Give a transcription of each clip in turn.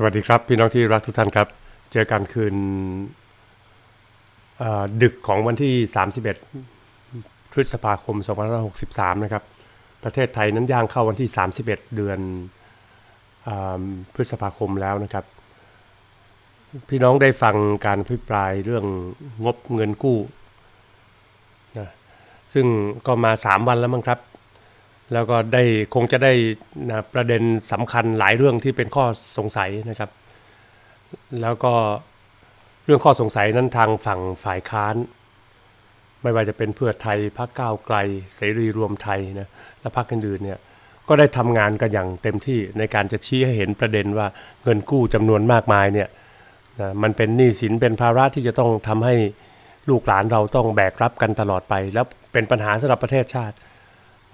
สวัสดีครับ พี่น้องที่รักทุกท่านครับ เจอกันคืนดึกของวันที่ 31 พฤษภาคม 2563 นะครับ ประเทศไทยนั้นย่างเข้าวันที่ 31 เดือนอพฤษภาคมแล้วนะครับ พี่น้องได้ฟังการอภิปรายเรื่องงบเงินกู้นะซึ่งก็มา 3 วันแล้วมั้งครับ แล้วก็ได้คงจะได้นะประเด็นสำคัญหลายเรื่องที่เป็นข้อสงสัยนะครับ แล้วก็เรื่องข้อสงสัยนั้นทางฝั่งฝ่ายค้าน ไม่ว่าจะเป็นเพื่อไทยพรรคก้าวไกล เสรีรวมไทยนะและพรรคอื่นๆเนี่ยก็ได้ทำงานกันอย่างเต็มที่ในการจะชี้ให้เห็นประเด็นว่าเงินกู้จำนวนมากมายเนี่ยนะมันเป็นหนี้สินเป็นภาระที่จะต้องทำให้ลูกหลานเราต้องแบกรับกันตลอดไป แล้วเป็นปัญหาสำหรับประเทศชาติ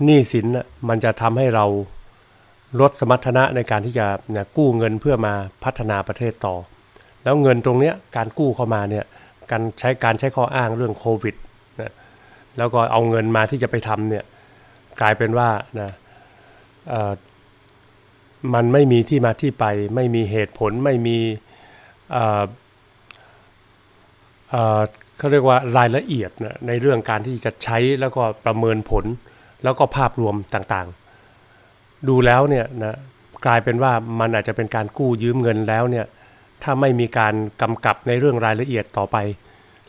หนี้สินมันจะทำให้เราลดสมรรถนะในการที่จะเนี่ยกู้เงินเพื่อมาพัฒนาประเทศต่อ แล้วเงินตรงเนี้ยการกู้เข้ามาเนี่ยการใช้การใช้ข้ออ้างเรื่องโควิดนะแล้วก็เอาเงินมาที่จะไปทำเนี่ยกลายเป็นว่านะมันไม่มีที่มาที่ไป ไม่มีเหตุผลไม่มีเอ่อเอ่อเขาเรียกว่ารายละเอียดนะในเรื่องการที่จะใช้แล้วก็ประเมินผล แล้วก็ภาพรวมต่างๆ ดูแล้วเนี่ยนะกลายเป็นว่ามันอาจจะเป็นการกู้ยืมเงินแล้วเนี่ยถ้าไม่มีการกำกับในเรื่องรายละเอียดต่อไป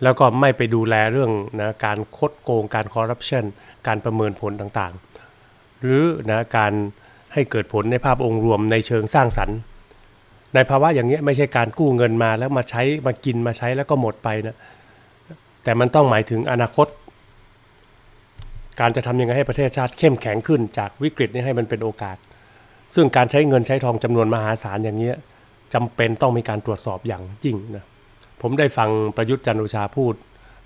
แล้วก็ไม่ไปดูแลเรื่องนะการคดโกงการคอร์รัปชันการประเมินผลต่างๆ หรือนะการให้เกิดผลในภาพองค์รวมในเชิงสร้างสรรค์ ในภาวะอย่างนี้ไม่ใช่การกู้เงินมาแล้วมาใช้มากินมาใช้แล้วก็หมดไปนะแต่มันต้องหมายถึงอนาคต การจะทำยังไงให้ประเทศชาติเข้มแข็งขึ้นจากวิกฤตนี้ให้มันเป็นโอกาส ซึ่งการใช้เงินใช้ทองจำนวนมหาศาลอย่างเงี้จำเป็นต้องมีการตรวจสอบอย่างยิ่งนะผมได้ฟังประยุทธ์จันทร์โอชาพูด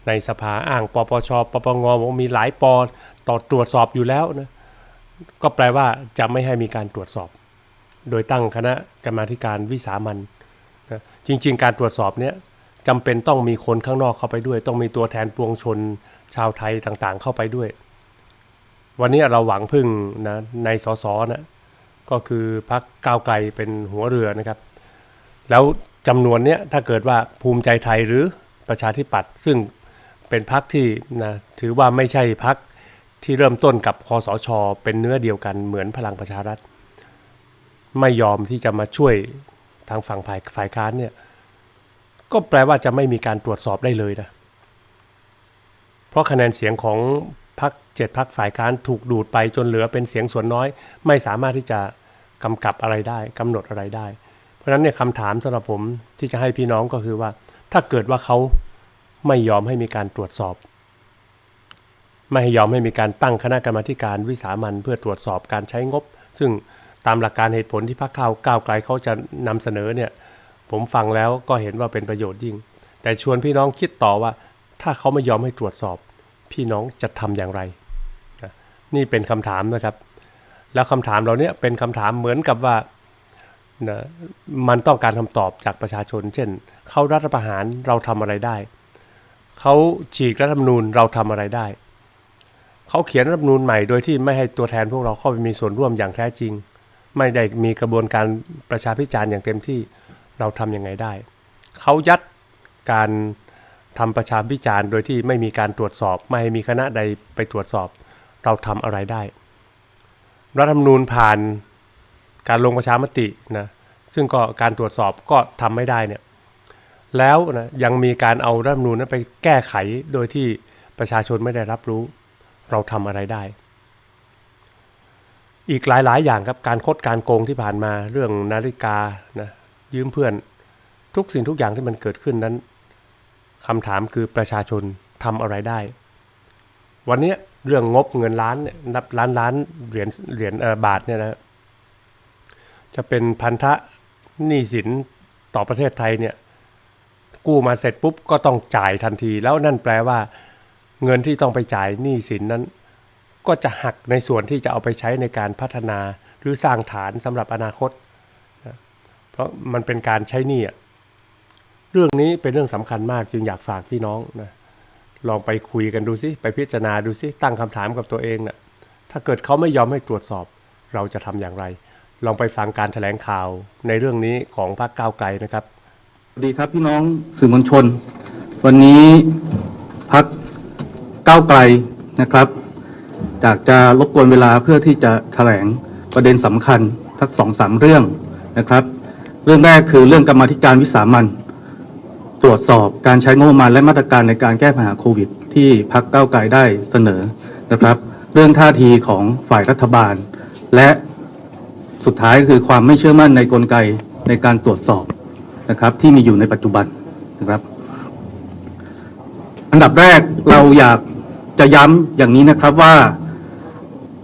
ในสภาอ้างปปชปปงบอกว่ามีหลายปอต่อตรวจสอบอยู่แล้วนะก็แปลว่าจะไม่ให้มีการตรวจสอบ โดยตั้งคณะกรรมาการวิสามันนะจริง ๆ การตรวจสอบเนี้ยจำเป็นต้องมีคนข้างนอกเข้าไปด้วย ต้องมีตัวแทนปวงชนชาวไทยต่างๆ เข้าไปด้วย วันนี้เราหวังพึ่งนะในสสนะก็คือพักก้าวไกลเป็นหัวเรือนะครับ แล้วจำนวนเนี้ยถ้าเกิดว่าภูมิใจไทยหรือประชาธิปัตย์ซึ่งเป็นพักที่นะถือว่าไม่ใช่พักที่เริ่มต้นกับคอสชเป็นเนื้อเดียวกันเหมือนพลังประชารัฐ ไม่ยอมที่จะมาช่วยทางฝั่งฝ่ายฝ่ายค้านเนี่ยก็แปลว่าจะไม่มีการตรวจสอบได้เลยนะเพราะคะแนนเสียงของ พรรคเจ็ดพรรคฝ่ายค้านถูกดูดไปจนเหลือเป็นเสียงส่วนน้อย ไม่สามารถที่จะกำกับอะไรได้กำหนดอะไรได้ เพราะฉะนั้นเนี่ยคำถามสำหรับผมที่จะให้พี่น้องก็คือว่า ถ้าเกิดว่าเขาไม่ยอมให้มีการตรวจสอบ ไม่ยอมให้มีการตั้งคณะกรรมาการวิสามันเพื่อตรวจสอบการใช้งบ ซึ่งตามหลักการเหตุผลที่พรรคก้าวก้าวไกลเขาจะนำเสนอเนี่ยผมฟังแล้วก็เห็นว่าเป็นประโยชน์ยิ่ง แต่ชวนพี่น้องคิดต่อว่า ถ้าเขาไม่ยอมให้ตรวจสอบ พี่น้องจะทำอย่างไร นี่เป็นคำถามนะครับ แล้วคำถามเราเนี้ยเป็นคำถามเหมือนกับว่านะมันต้องการคำตอบจากประชาชน เช่น เขารัฐประหารเราทำอะไรได้ เขาฉีกรัฐธรรมนูญเราทำอะไรได้ เขาเขียนรัฐธรรมนูญใหม่โดยที่ไม่ให้ตัวแทนพวกเราเข้าไปมีส่วนร่วมอย่างแท้จริง ไม่ได้มีกระบวนการประชาพิจารณ์อย่างเต็มที่เราทำยังไงได้ เขายัดการ ทำประชาพิจารณ์โดยที่ไม่มีการตรวจสอบ ไม่มีคณะใดไปตรวจสอบ เราทำอะไรได้ รัฐธรรมนูญผ่านการลงประชามตินะซึ่งก็การตรวจสอบก็ทำไม่ได้เนี่ยแล้วนะยังมีการเอารัฐธรรมนูญนั้นไปแก้ไขโดยที่ประชาชนไม่ได้รับรู้ เราทำอะไรได้ อีกหลายๆ อย่างครับการคดการโกงที่ผ่านมาเรื่องนาฬิกานะยืมเพื่อนทุกสิ่งทุกอย่างที่มันเกิดขึ้นนั้น คำถามคือประชาชนทำอะไรได้ วันนี้เรื่องงบเงินล้านนับล้านล้านเหรียญเหรียญบาทเนี่ยนะจะเป็นพันธะหนี้สินต่อประเทศไทยเนี่ยกู้มาเสร็จปุ๊บก็ต้องจ่ายทันที แล้วนั่นแปลว่า เงินที่ต้องไปจ่ายหนี้สินนั้น ก็จะหักในส่วนที่จะเอาไปใช้ในการพัฒนาหรือสร้างฐานสำหรับอนาคต เพราะมันเป็นการใช้หนี้อะ เรื่องนี้เป็นเรื่องสำคัญมากจึงอยากฝากพี่น้องนะลองไปคุยกันดูซิไปพิจารณาดูซิตั้งคำถามกับตัวเองนะถ้าเกิดเขาไม่ยอมให้ตรวจสอบ เราจะทำอย่างไร ลองไปฟังการแถลงข่าวในเรื่องนี้ของพรรคก้าวไกลนะครับสวัสดีครับพี่น้องสื่อมวลชน วันนี้พักก้าวไกลนะครับจากจะรบกวนเวลาเพื่อที่จะแถลงประเด็นสำคัญทักสองสามเรื่องนะครับ เรื่องแรกคือเรื่องกรรมธิการวิสามัน ตรวจสอบการใช้งบประมาณและมาตรการในการแก้ปัญหาโควิด ที่พักเก้าไกลได้เสนอนะครับ เรื่องท่าทีของฝ่ายรัฐบาล และสุดท้ายคือความไม่เชื่อมั่นในกลไกในการตรวจสอบนะครับ ที่มีอยู่ในปัจจุบันนะครับ อันดับแรกเราอยากจะย้ำอย่างนี้นะครับว่า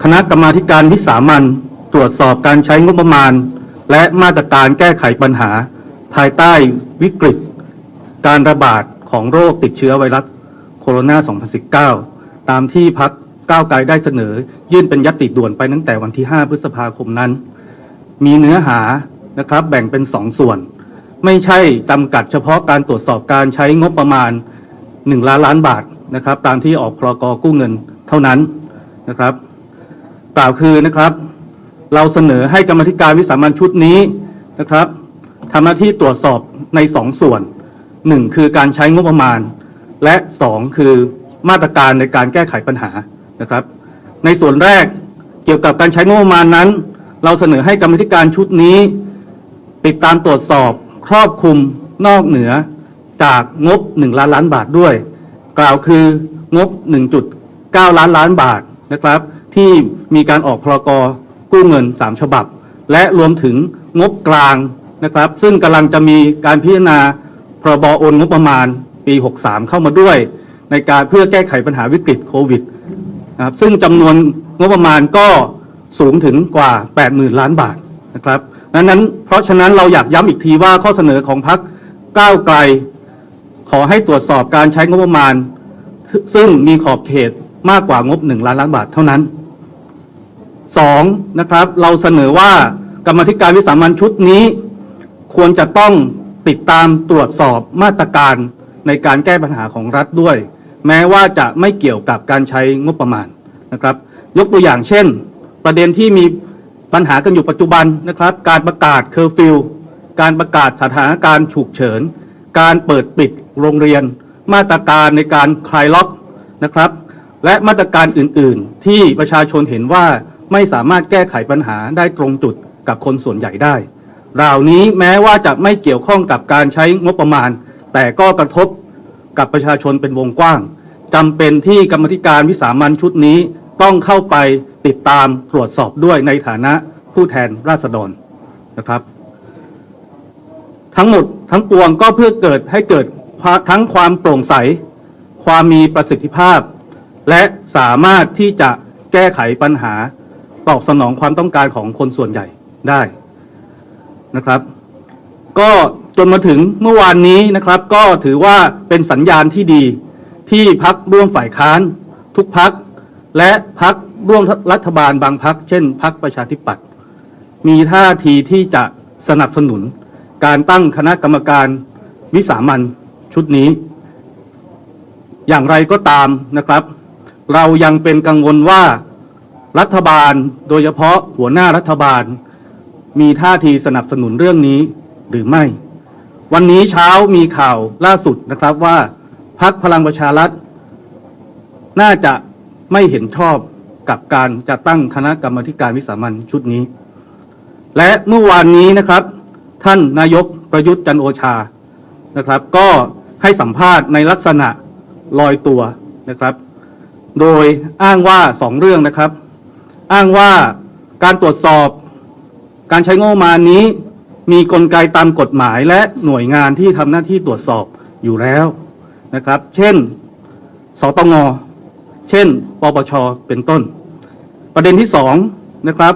คณะกรรมาธิการวิสามันตรวจสอบการใช้งบประมาณ และมาตรการแก้ไขปัญหา ภายใต้วิกฤต การระบาดของโรคติดเชื้อไวรัสโคโรนา 2019 ตามที่พักก้าวไกลได้เสนอ ยื่นเป็นยติด่วนไปตั้งแต่วันที่ 5 พฤษภาคมนั้น มีเนื้อหานะครับแบ่งเป็นสองส่วน ไม่ใช่จำกัดเฉพาะการตรวจสอบการใช้งบประมาณ 1 ล้านล้านบาทนะครับตามที่ออกพรกกู้เงินเท่านั้นนะครับกล่าวคือนะครับ เราเสนอให้กรรมธิการวิสามัญชุดนี้นะครับทำหน้าที่ตรวจสอบในสองส่วน หนึ่งคือการใช้งบประมาณ และสองคือมาตรการในการแก้ไขปัญหานะครับ ในส่วนแรกเกี่ยวกับการใช้งบประมาณนั้น เราเสนอให้กรรมธิการชุดนี้ ติดตามตรวจสอบครอบคลุมนอกเหนือจากงบ 1 ล้านล้านบาทด้วย กล่าวคืองบ 1.9 ล้านล้านบาทนะครับ ที่มีการออกพรกกู้เงิน 3 ฉบับ และรวมถึงงบกลางนะครับ ซึ่งกำลังจะมีการพิจารณา พรบโอนงบประมาณปี 63 เข้ามาด้วย ในการเพื่อแก้ไขปัญหาวิกฤตโควิดนะครับซึ่งจำนวนงบประมาณก็สูงถึงกว่า 80,000 ล้านบาทนะครับดังนั้นเพราะฉะนั้นเราอยากย้ำอีกทีว่าข้อเสนอของพรรคก้าวไกล ขอให้ตรวจสอบการใช้งบประมาณ ซึ่งมีขอบเขตมากกว่างบ 1 ล้านล้านบาทเท่านั้นสองนะครับเราเสนอว่ากรรมธิการวิสามัญชุดนี้ ควรจะต้อง ติดตามตรวจสอบมาตรการในการแก้ปัญหาของรัฐด้วย แม้ว่าจะไม่เกี่ยวกับการใช้งบประมาณนะครับ ยกตัวอย่างเช่น ประเด็นที่มีปัญหากันอยู่ปัจจุบันนะครับ การประกาศเคอร์ฟิวการประกาศสถานการณ์ฉุกเฉิน การเปิดปิดโรงเรียน มาตรการในการคลายล็อกนะครับ และมาตรการอื่น ๆ ที่ประชาชนเห็นว่าไม่สามารถแก้ไขปัญหาได้ตรงจุดกับคนส่วนใหญ่ได้ เหล่านี้แม้ว่าจะไม่เกี่ยวข้องกับการใช้งบประมาณ แต่ก็กระทบกับประชาชนเป็นวงกว้างจำเป็นที่กรรมธิการวิสามันชุดนี้ต้องเข้าไปติดตามตรวจสอบด้วยในฐานะผู้แทนราษฎรนะครับ ทั้งหมดทั้งปวงก็เพื่อเกิดให้เกิดทั้งความโปร่งใส ความมีประสิทธิภาพ และสามารถที่จะแก้ไขปัญหาตอบสนองความต้องการของคนส่วนใหญ่ได้ นะครับ ก็จนมาถึงเมื่อวานนี้นะครับ ก็ถือว่าเป็นสัญญาณที่ดีที่พักร่วมฝ่ายค้าน ทุกพักและพักร่วมรัฐบาลบางพักเช่นพักประชาธิปัตย์มีท่าทีที่จะสนับสนุน การตั้งคณะกรรมการวิสามันชุดนี้ อย่างไรก็ตามนะครับ เรายังเป็นกังวลว่ารัฐบาลโดยเฉพาะหัวหน้ารัฐบาล มีท่าทีสนับสนุนเรื่องนี้หรือไม่ วันนี้เช้ามีข่าวล่าสุดนะครับว่าพักพลังประชารัฐ น่าจะไม่เห็นชอบกับการจะตั้งคณะกรรมติการวิสามันชุดนี้ และเมื่อวานนี้นะครับ ท่านนายกประยุทธ์จันโอชานะครับ ก็ให้สัมภาษณ์ในลักษณะลอยตัวนะครับ โดยอ้างว่าสองเรื่องนะครับ อ้างว่าการตรวจสอบ การใช้งบประมาณนี้มีกลไกตามกฎหมายและหน่วยงานที่ทำหน้าที่ตรวจสอบอยู่แล้วนะครับ เช่น สตง เช่น ปปช เป็นต้น ประเด็นที่สองนะครับ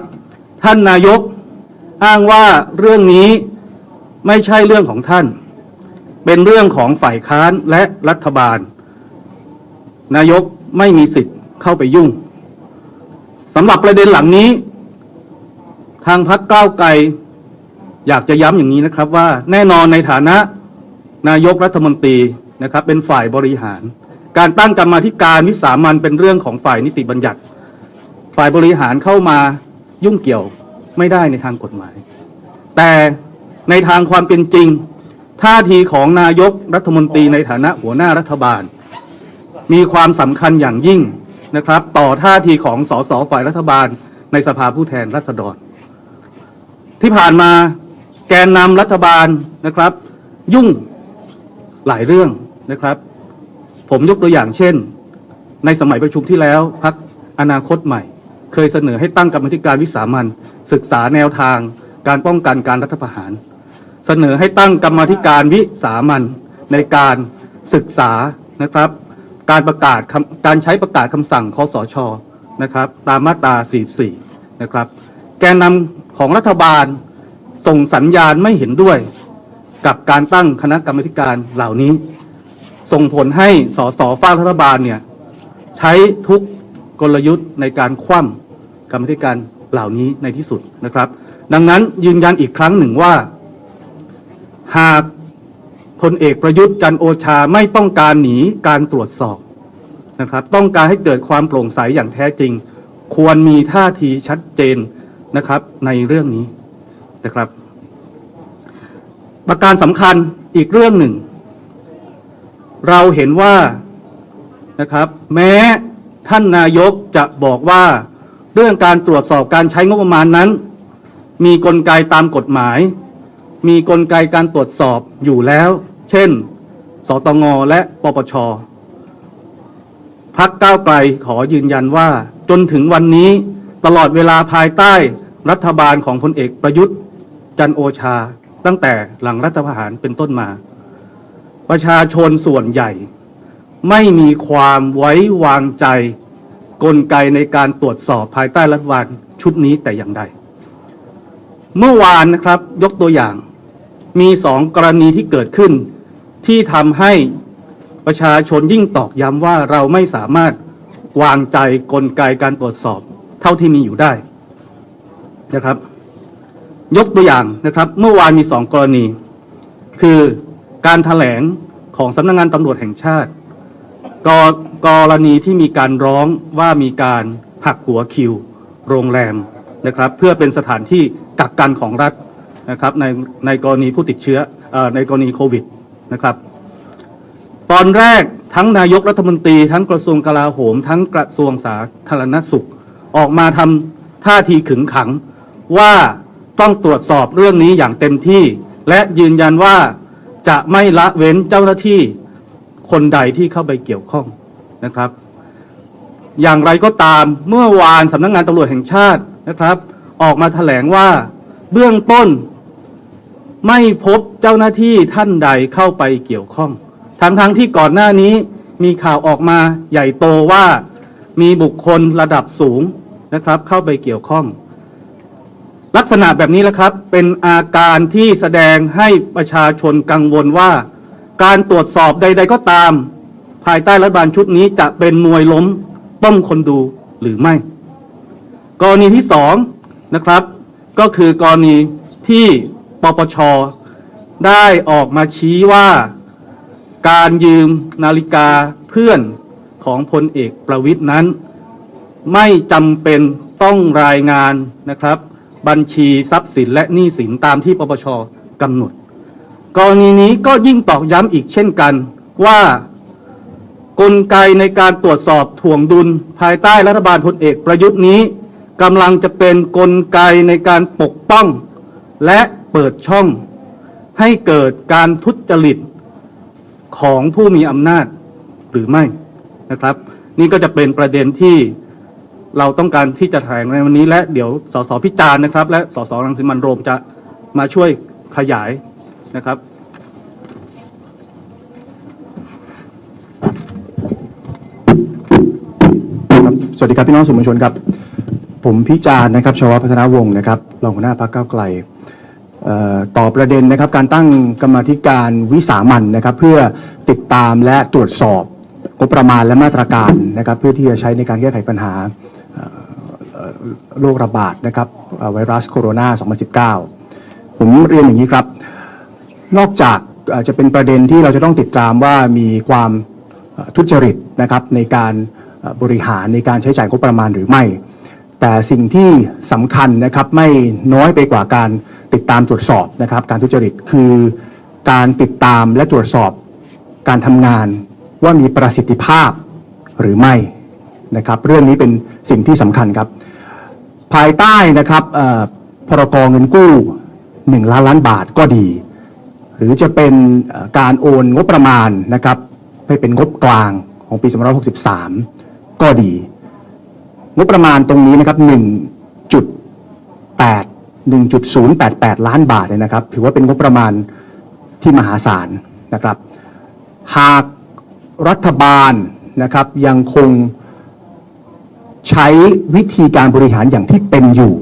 ท่านนายกอ้างว่าเรื่องนี้ไม่ใช่เรื่องของท่าน เป็นเรื่องของฝ่ายค้านและรัฐบาล นายกไม่มีสิทธิ์เข้าไปยุ่งสำหรับประเด็นหลังนี้ ทางพักก้าวไกล อยากจะย้ำอย่างนี้นะครับว่าแน่นอนในฐานะนายกรัฐมนตรีนะครับ เป็นฝ่ายบริหาร การตั้งกรรมาธิการวิสามันเป็นเรื่องของฝ่ายนิติบัญญัติ ฝ่ายบริหารเข้ามายุ่งเกี่ยวไม่ได้ในทางกฎหมาย แต่ในทางความเป็นจริง ท่าทีของนายกรัฐมนตรีในฐานะหัวหน้ารัฐบาล มีความสำคัญอย่างยิ่งนะครับ ต่อท่าทีของสสฝ่ายรัฐบาลในสภาผู้แทนราษฎร ที่ผ่านมาแกนนำรัฐบาลนะครับ ยุ่งหลายเรื่องนะครับ ผมยกตัวอย่างเช่น ในสมัยประชุมที่แล้วพักอนาคตใหม่ เคยเสนอให้ตั้งกรรมธิการวิสามันศึกษาแนวทางการป้องกันการรัฐประหาร เสนอให้ตั้งกรรมธิการวิสามันในการศึกษานะครับ การประกาศการใช้ประกาศคำสั่งคอสชนะครับ ตามมาตรา44นะครับ แกนนำของรัฐบาลส่งสัญญาณไม่เห็นด้วย กับการตั้งคณะกรรมการเหล่านี้ ส่งผลให้สสฝ้ายรัฐบาลเนี่ยใช้ทุกกลยุทธ์ในการคว่ำกรรมธิการเหล่านี้ในที่สุดนะครับ ดังนั้นยืนยันอีกครั้งหนึ่งว่า หากพลเอกประยุทธ์จันโอชาไม่ต้องการหนีการตรวจสอบนะครับ ต้องการให้เกิดความโปร่งใสอย่างแท้จริง ควรมีท่าทีชัดเจน นะครับ ในเรื่องนี้นะครับ ประการสำคัญอีกเรื่องหนึ่ง เราเห็นว่านะครับ แม้ท่านนายกจะบอกว่าเรื่องการตรวจสอบการใช้งบประมาณนั้น มีกลไกตามกฎหมาย มีกลไกการตรวจสอบอยู่แล้ว เช่น สตงและปปชพักก้าวไกลขอยืนยันว่าจนถึงวันนี้ ตลอดเวลาภายใต้รัฐบาลของพลเอกประยุทธ์ จันโอชา ตั้งแต่หลังรัฐประหารเป็นต้นมา ประชาชนส่วนใหญ่ ไม่มีความไว้วางใจ กลไกในการตรวจสอบภายใต้รัฐบาลชุดนี้แต่อย่างใด เมื่อวานนะครับยกตัวอย่าง มีสองกรณีที่เกิดขึ้น ที่ทำให้ประชาชนยิ่งตอกย้ำว่าเราไม่สามารถวางใจกลไกการตรวจสอบ เท่าที่มีอยู่ได้นะครับ ยกตัวอย่างนะครับ เมื่อวานมีสองกรณี คือการถแถลงของสำนักงงานตำรวจแห่งชาติกกรณีที่มีการร้องว่ามีการหักหัวคิว โรงแรมนะครับ เพื่อเป็นสถานที่กักกันของรัฐนะครับในในกรณีผู้ติดเชื้ออในกรณีโควิดนะครับ ตอนแรกทั้งนายกรัฐมนตรี ทั้งกระทรวงกลาโหม ทั้งกระทรวงสาธารณสุข ออกมาทำท่าทีขึงขัง ว่าต้องตรวจสอบเรื่องนี้อย่างเต็มที่ และยืนยันว่าจะไม่ละเว้นเจ้าหน้าที่คนใดที่เข้าไปเกี่ยวข้องนะครับ อย่างไรก็ตามเมื่อวานสำนักงานตำรวจแห่งชาตินะครับ ออกมาแถลงว่าเบื้องต้นไม่พบเจ้าหน้าที่ท่านใดเข้าไปเกี่ยวข้อง ทั้งๆทที่ก่อนหน้านี้มีข่าวออกมาใหญ่โตว่ามีบุคคลระดับสูง นะครับ เข้าไปเกี่ยวข้อง ลักษณะแบบนี้แหละครับ เป็นอาการที่แสดงให้ประชาชนกังวลว่า การตรวจสอบใด ๆ ก็ตาม ภายใต้รัฐบาลชุดนี้จะเป็นมวยล้มต้มคนดูหรือไม่ กรณีที่สองนะครับ ก็คือกรณีที่ปปชได้ออกมาชี้ว่า การยืมนาฬิกาเพื่อนของพลเอกประวิทย์นั้น ไม่จำเป็นต้องรายงานนะครับ บัญชีทรัพย์สินและหนี้สินตามที่ปปชกำหนด กรณีนี้ก็ยิ่งตอกย้ำอีกเช่นกันว่ากลไกในการตรวจสอบถ่วงดุลภายใต้รัฐบาลพลเอกประยุทธ์นี้กำลังจะเป็นกลไกในการปกป้อง และเปิดช่อง ให้เกิดการทุจริตของผู้มีอำนาจหรือไม่นะครับ นี่ก็จะเป็นประเด็นที่ เราต้องการที่จะแถลงในวันนี้ และเดี๋ยวสสพิจารณ์นะครับ และสสรังสิมันโรมจะมาช่วยขยายนะครับ สวัสดีครับพี่น้องสื่อมวลชนครับ ผมพิจารณ์นะครับชวพัฒนาวงศ์นะครับรองหัวหน้าพรรคก้าวไกลเอ่อต่อประเด็นนะครับการตั้งกรรมธิการวิสามันนะครับเพื่อติดตามและตรวจสอบงบประมาณและมาตรการนะครับเพื่อที่จะใช้ในการแก้ไขปัญหา โรคระบาดนะครับไวรัสโคโรนา 2019 ผมเรียนอย่างนี้ครับ นอกจากจะเป็นประเด็นที่เราจะต้องติดตามว่ามีความทุจริตนะครับในการบริหารในการใช้จ่ายงบประมาณหรือไม่ แต่สิ่งที่สำคัญนะครับไม่น้อยไปกว่าการติดตามตรวจสอบนะครับ การทุจริตคือการติดตามและตรวจสอบการทำงานว่ามีประสิทธิภาพหรือไม่นะครับ เรื่องนี้เป็นสิ่งที่สำคัญครับ ภายใต้นะครับเอ่อพรกเงินกู้ 1 ล้านล้านบาทก็ดี หรือจะเป็นการโอนงบประมาณนะครับให้เป็นงบกลางของปี 2563 ก็ดี งบประมาณตรงนี้นะครับ 1.8 1.088 ล้านบาทเนี่ยนะครับ ถือว่าเป็นงบประมาณที่มหาศาลนะครับ หากรัฐบาลนะครับยังคง ใช้วิธีการบริหารอย่างที่เป็นอยู่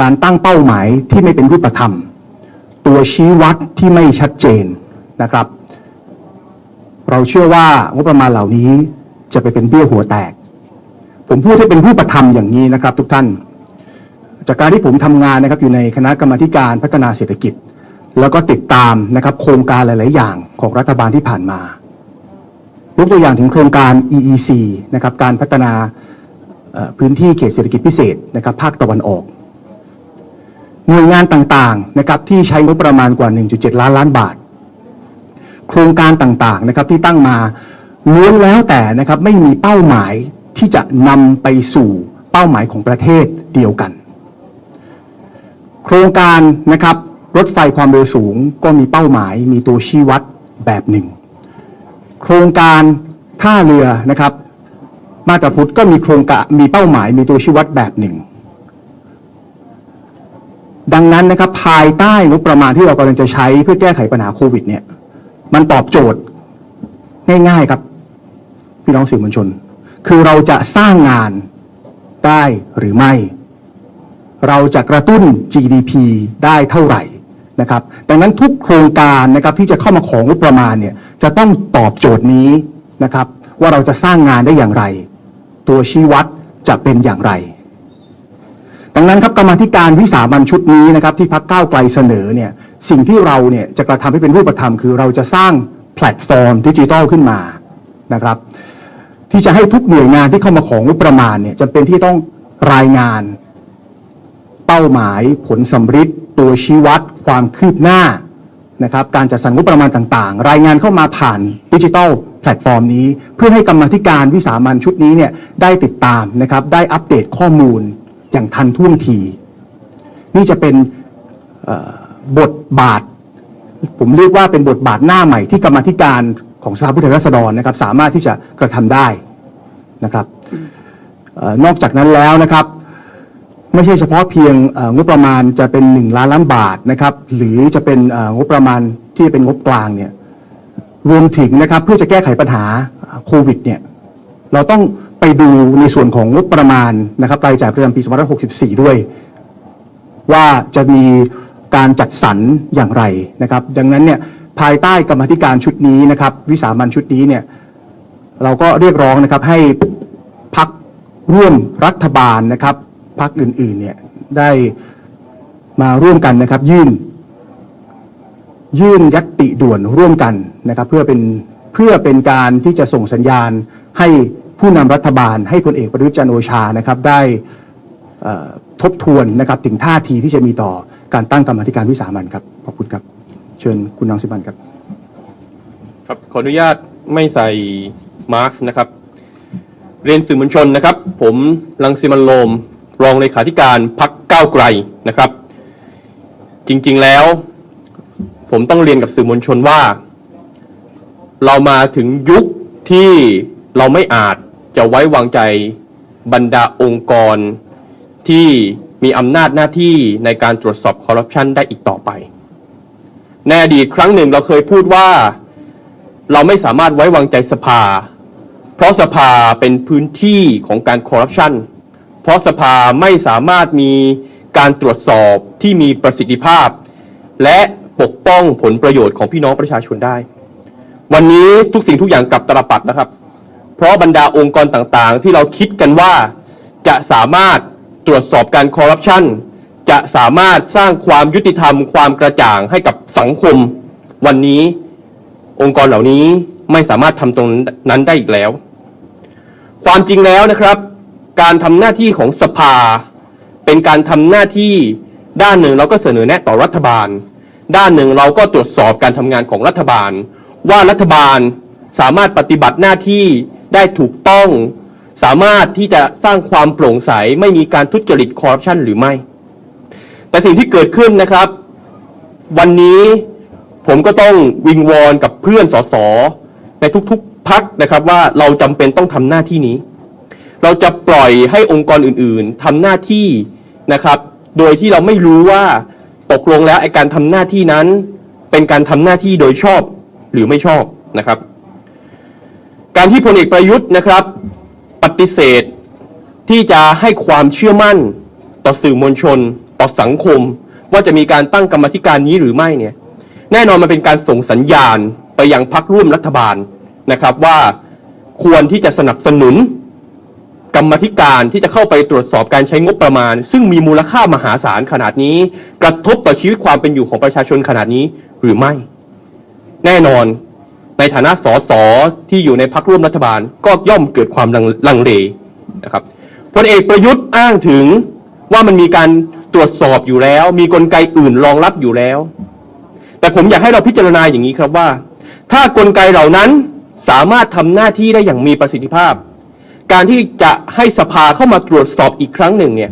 การตั้งเป้าหมายที่ไม่เป็นรูปธรรม ตัวชี้วัดที่ไม่ชัดเจนนะครับ เราเชื่อว่างบประมาณเหล่านี้จะไปเป็นเบี้ยหัวแตก ผมพูดให้เป็นรูปธรรมอย่างนี้นะครับ ทุกท่าน จากการที่ผมทำงานนะครับอยู่ในคณะกรรมธิการพัฒนาเศรษฐกิจ แล้วก็ติดตามนะครับ โครงการหลาย ๆ อย่างของรัฐบาลที่ผ่านมา ยกตัวอย่างถึงโครงการ EEC นะครับการพัฒนาพื้นที่เขตเศรษฐกิจพิเศษนะครับภาคตะวันออก หน่วยงานต่างๆนะครับที่ใช้งบประมาณกว่า 1.7 ล้านล้านบาท โครงการต่างๆนะครับที่ตั้งมาล้วนแล้วแต่นะครับไม่มีเป้าหมายที่จะนำไปสู่เป้าหมายของประเทศเดียวกัน โครงการนะครับรถไฟความเร็วสูงก็มีเป้าหมายมีตัวชี้วัดแบบหนึ่ง โครงการท่าเรือนะครับ มาตรพุทธก็มีโครงการมีเป้าหมายมีตัวชี้วัดแบบหนึ่ง ดังนั้นนะครับภายใต้งบประมาณที่เรากำลังจะใช้เพื่อแก้ไขปัญหาโควิด เนี่ย มันตอบโจทย์ง่ายๆครับ พี่น้องสื่อมวลชน คือเราจะสร้างงานได้หรือไม่ เราจะกระตุ้น GDP ได้เท่าไหร่ นะครับดังนั้นทุกโครงการนะครับที่จะเข้ามาของงบประมาณเนี่ยจะต้องตอบโจทย์นี้นะครับว่าเราจะสร้างงานได้อย่างไร ตัวชี้วัดจะเป็นอย่างไร ดังนั้นครับกรรมธิการวิสามันชุดนี้นะครับที่พักก้าวไกลเสนอเนี่ยสิ่งที่เราเนี่ยจะกระทำให้เป็นรูปธรรมคือเราจะสร้างแพลตฟอร์มดิจิทัลขึ้นมานะครับที่จะให้ทุกหน่วยงานที่เข้ามาของงบประมาณเนี่ยจำเป็นที่ต้องรายงาน เป้าหมายผลสำฤทธิ์ ตัวชี้วัดความคืบหน้านะครับการจัดสรรงบประมาณต่างๆ รายงานเข้ามาผ่านดิจิทัลแพลตฟอร์มนี้ เพื่อให้กรรมธิการวิสามันชุดนี้เนี่ยได้ติดตามนะครับได้อัปเดตข้อมูลอย่างทันท่วงที นี่จะเป็นบทบาท ผมเรียกว่าเป็นบทบาทหน้าใหม่ที่กรรมธิการของสภาผู้แทนราษฎรนะครับ สามารถที่จะกระทำได้นะครับออนอกจากนั้นแล้วนะครับ ไม่ใช่เฉพาะเพียงงบประมาณจะเป็น 1 ล้านล้านบาทนะครับหรือจะเป็นงบประมาณที่เป็นงบกลางเนี่ยรวมถึงนะครับเพื่อจะแก้ไขปัญหาโควิดเนี่ยเราต้องไปดูในส่วนของงบประมาณนะครับรายจ่ายประจำปี2564 ด้วย ว่าจะมีการจัดสรรอย่างไรนะครับ ดังนั้นเนี่ยภายใต้กรรมธิการชุดนี้นะครับ วิสามันชุดนี้เนี่ยเราก็เรียกร้องนะครับให้พักร่วมรัฐบาลนะครับ พักอื่นๆเนี่ยได้มาร่วมกันนะครับ ยื่น ยื่นยัตติด่วนร่วมกันนะครับ เพื่อเป็นเพื่อเป็นการที่จะส่งสัญญาณให้ผู้นำรัฐบาล ให้พลเอกประยุทธ์จันโอชานะครับ ได้ทบทวนนะครับถึงท่าทีที่จะมีต่อการตั้งกรรมธิการวิสามันครับขอบคุณครับ เชิญคุณนางสิบันครับ ครับขออนุญาตไม่ใส่มาร์กนะครับ เรียนสื่อมวลชนนะครับ ผมรังสิมันโรม รองเลขาธิการพักก้าวไกลนะครับ จริงๆแล้ว ผมต้องเรียนกับสื่อมวลชนว่า เรามาถึงยุคที่เราไม่อาจจะไว้วางใจบรรดาองค์กรที่มีอำนาจหน้าที่ในการตรวจสอบคอร์รัปชันได้อีกต่อไป ในอดีตครั้งหนึ่งเราเคยพูดว่า เราไม่สามารถไว้วางใจสภา เพราะสภาเป็นพื้นที่ของการคอร์รัปชัน เพราะสภาไม่สามารถมีการตรวจสอบที่มีประสิทธิภาพ และปกป้องผลประโยชน์ของพี่น้องประชาชนได้ วันนี้ทุกสิ่งทุกอย่างกลับตลปัดนะครับ เพราะบรรดาองค์กรต่างๆ ที่เราคิดกันว่าจะสามารถตรวจสอบการคอร์รัปชันจะสามารถสร้างความยุติธรรม ความกระจ่างให้กับสังคม วันนี้องค์กรเหล่านี้ไม่สามารถทำตรงนั้นได้อีกแล้ว ความจริงแล้วนะครับ การทำหน้าที่ของสภา เป็นการทำหน้าที่ด้านหนึ่งเราก็เสนอแนะต่อรัฐบาล ด้านหนึ่งเราก็ตรวจสอบการทำงานของรัฐบาล ว่ารัฐบาลสามารถปฏิบัติหน้าที่ได้ถูกต้อง สามารถที่จะสร้างความโปร่งใสไม่มีการทุจริตคอร์รัปชันหรือไม่ แต่สิ่งที่เกิดขึ้นนะครับ วันนี้ผมก็ต้องวิงวอนกับเพื่อนสสในทุกๆพักนะครับว่าเราจำเป็นต้องทำหน้าที่นี้ เราจะปล่อยให้องค์กรอื่น ๆทำหน้าที่นะครับ โดยที่เราไม่รู้ว่าตกลงแล้วไอการทำหน้าที่นั้น เป็นการทำหน้าที่โดยชอบหรือไม่ชอบนะครับ การที่พลเอกประยุทธ์นะครับ ปฏิเสธที่จะให้ความเชื่อมั่นต่อสื่อมวลชน ต่อสังคม ว่าจะมีการตั้งกรรมธิการนี้หรือไม่เนี่ย แน่นอนมันเป็นการส่งสัญญาณไปยังพักร่วมรัฐบาลนะครับว่าควรที่จะสนับสนุน กรรมธิการที่จะเข้าไปตรวจสอบการใช้งบประมาณ ซึ่งมีมูลค่ามหาศาลขนาดนี้ กระทบต่อชีวิตความเป็นอยู่ของประชาชนขนาดนี้หรือไม่ แน่นอน ในฐานะสสที่อยู่ในพักร่วมรัฐบาลก็ย่อมเกิดความลังลงเลนะครับพลเอกประยุทธ์อ้างถึงว่ามันมีการตรวจสอบอยู่แล้ว มีกลไกอื่นรองรับอยู่แล้ว แต่ผมอยากให้เราพิจารณาอย่างนี้ครับว่า ถ้ากลไกเหล่านั้นสามารถทำหน้าที่ได้อย่างมีประสิทธิภาพ การที่จะให้สภาเข้ามาตรวจสอบอีกครั้งหนึ่งเนี่ย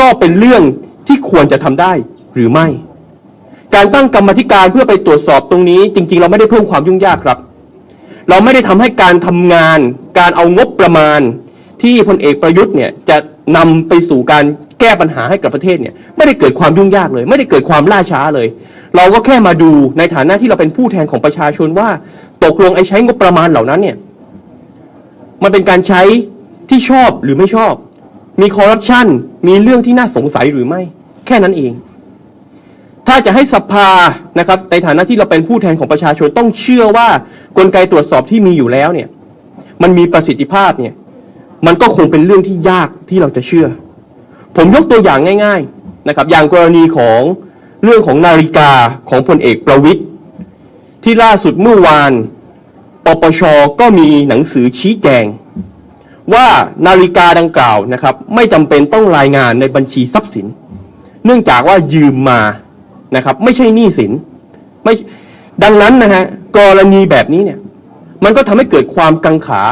ก็เป็นเรื่องที่ควรจะทำได้หรือไม่ การตั้งกรรมธิการเพื่อไปตรวจสอบตรงนี้ จริง ๆ เราไม่ได้เพิ่มความยุ่งยากครับ เราไม่ได้ทำให้การทำงาน การเอางบประมาณที่พลเอกประยุทธ์เนี่ยจะนำไปสู่การแก้ปัญหาให้กับประเทศเนี่ยไม่ได้เกิดความยุ่งยากเลย ไม่ได้เกิดความล่าช้าเลย เราก็แค่มาดูในฐานะที่เราเป็นผู้แทนของประชาชนว่า ตกลงไอ้ใช้งบประมาณเหล่านั้นเนี่ย มันเป็นการใช้ที่ชอบหรือไม่ชอบ มีคอร์รัปชันมีเรื่องที่น่าสงสัยหรือไม่ แค่นั้นเอง ถ้าจะให้สภานะครับ ในฐานะที่เราเป็นผู้แทนของประชาชนต้องเชื่อว่ากลไกตรวจสอบที่มีอยู่แล้วเนี่ย มันมีประสิทธิภาพเนี่ย มันก็คงเป็นเรื่องที่ยากที่เราจะเชื่อ ผมยกตัวอย่างง่าย ๆนะครับ อย่างกรณีของเรื่องของนาฬิกาของพลเอกประวิตยที่ล่าสุดเมื่อวาน ปปชก็มีหนังสือชี้แจง ว่านาฬิกาดังกล่าวนะครับ ไม่จำเป็นต้องรายงานในบัญชีทรัพย์สิน เนื่องจากว่ายืมมานะครับ ไม่ใช่หนี้สินไม่ดังนั้นนะฮะกรณีแบบนี้เนี่ย มันก็ทำให้เกิดความกังขา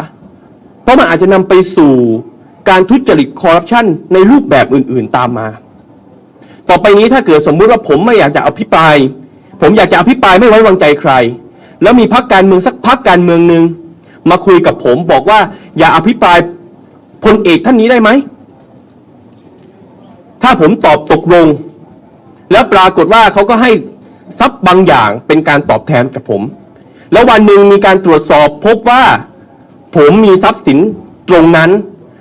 เพราะมันอาจจะนำไปสู่การทุจริตคอร์รัปชันในรูปแบบอื่น ๆตามมา ต่อไปนี้ถ้าเกิดสมมุติว่าผมไม่อยากจะอภิปราย ผมอยากจะอภิปรายไม่ไว้วางใจใคร แล้วมีพักการเมืองสักพักการเมืองหนึ่งมาคุยกับผมบอกว่า อย่าอภิปรายพลเอกท่านนี้ได้ไหม ถ้าผมตอบตกลง แล้วปรากฏว่าเขาก็ให้ทรัพย์บางอย่างเป็นการตอบแทนกับผม แล้ววันหนึ่งมีการตรวจสอบพบว่า ผมมีทรัพย์สินตรงนั้น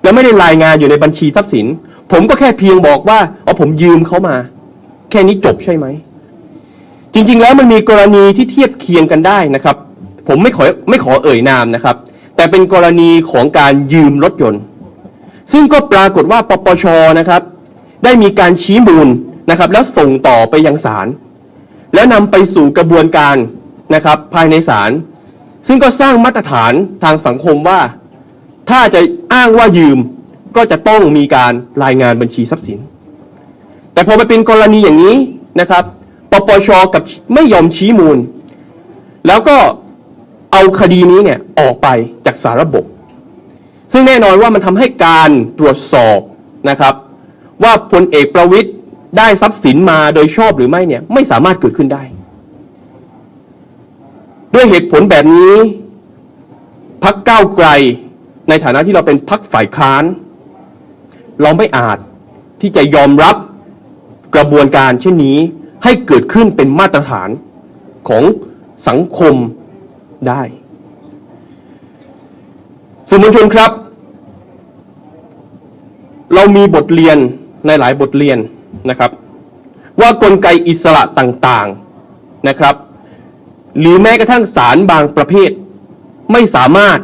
แล้วไม่ได้รายงานอยู่ในบัญชีทรัพย์สิน ผมก็แค่เพียงบอกว่าอ๋อผมยืมเขามา แค่นี้จบใช่ไหม จริงๆ แล้วมันมีกรณีที่เทียบเคียงกันได้นะครับ ผมไม่ขอไม่ขอเอ่ยนามนะครับ แต่เป็นกรณีของการยืมรถยนต์ ซึ่งก็ปรากฏว่าปปชนะครับ ได้มีการชี้มูลนะครับ แล้วส่งต่อไปยังศาลแล้วนำไปสู่กระบวนการนะครับ ภายในศาลซึ่งก็สร้างมาตรฐานทางสังคมว่า ถ้าจะอ้างว่ายืมก็จะต้องมีการรายงานบัญชีทรัพย์สิน แต่พอมาเป็นกรณีอย่างนี้นะครับ ปปชกับไม่ยอมชี้มูล แล้วก็เอาคดีนี้เนี่ยออกไปจากสาระบบ ซึ่งแน่นอนว่ามันทำให้การตรวจสอบนะครับ ว่าพลเอกประวิตย์ได้ทรัพย์สินมาโดยชอบหรือไม่เนี่ยไม่สามารถเกิดขึ้นได้ ด้วยเหตุผลแบบนี้พักก้าวไกล ในฐานะที่เราเป็นพักฝ่ายค้าน เราไม่อาจที่จะยอมรับกระบวนการเช่นนี้ ให้เกิดขึ้นเป็นมาตรฐานของสังคมได้สื่อมวลชนครับ เรามีบทเรียนในหลายบทเรียนนะครับ ว่ากลไกอิสระต่างๆนะครับ หรือแม้กระทั่งศาลบางประเภท ไม่สามารถ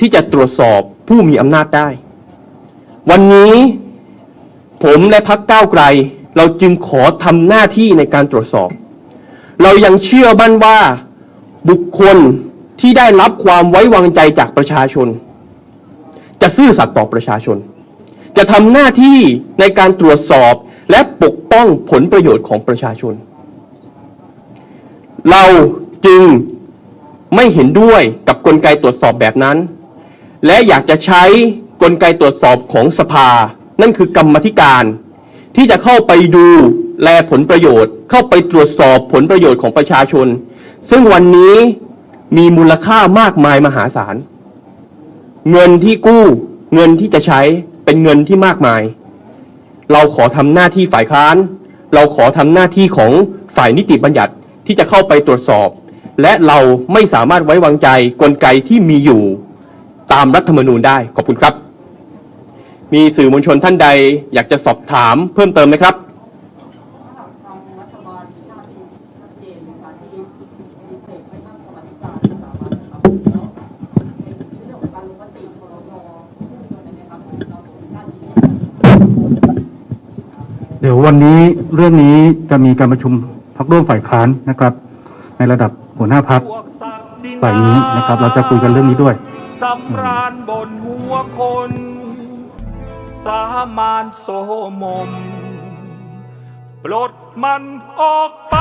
ที่จะตรวจสอบผู้มีอำนาจได้ วันนี้ผมและพักก้าวไกล เราจึงขอทำหน้าที่ในการตรวจสอบ เรายังเชื่อบั่นว่าบุคคลที่ได้รับความไว้วางใจจากประชาชน จะซื่อสัตย์ต่อประชาชน จะทำหน้าที่ในการตรวจสอบและปกป้องผลประโยชน์ของประชาชน เราจึงไม่เห็นด้วยกับกลไกตรวจสอบแบบนั้น และอยากจะใช้กลไกตรวจสอบของสภา นั่นคือกรรมธิการ ที่จะเข้าไปดูแลผลประโยชน์ เข้าไปตรวจสอบผลประโยชน์ของประชาชน ซึ่งวันนี้มีมูลค่ามากมายมหาศาล เงินที่กู้เงินที่จะใช้เป็นเงินที่มากมาย เราขอทำหน้าที่ฝ่ายค้าน เราขอทำหน้าที่ของฝ่ายนิติบัญญัติที่จะเข้าไปตรวจสอบ และเราไม่สามารถไว้วางใจกลไกที่มีอยู่ตามรัฐธรรมนูญได้ขอบคุณครับ มีสื่อมวลชนท่านใด อยากจะสอบถามเพิ่มเติมไหมครับทางรัฐบาลมีหน้าที่ชัดเจนในการที่มีเสกไปตั้งกรรมธิการสถาบันนะครับแล้วในเรื่องของการลงมติครมผู้มีส่วนในนะครับเรามีหน้าที่เดี๋ยววันนี้เรื่องนี้จะมีการประชุมพักร่วมฝ่ายค้านนะครับ ในระดับหัวหน้าพักฝ่ายนี้นะครับ เราจะคุยกันเรื่องนี้ด้วย สำราญบนหัวคน สามานโสมม ปลดมันออกไป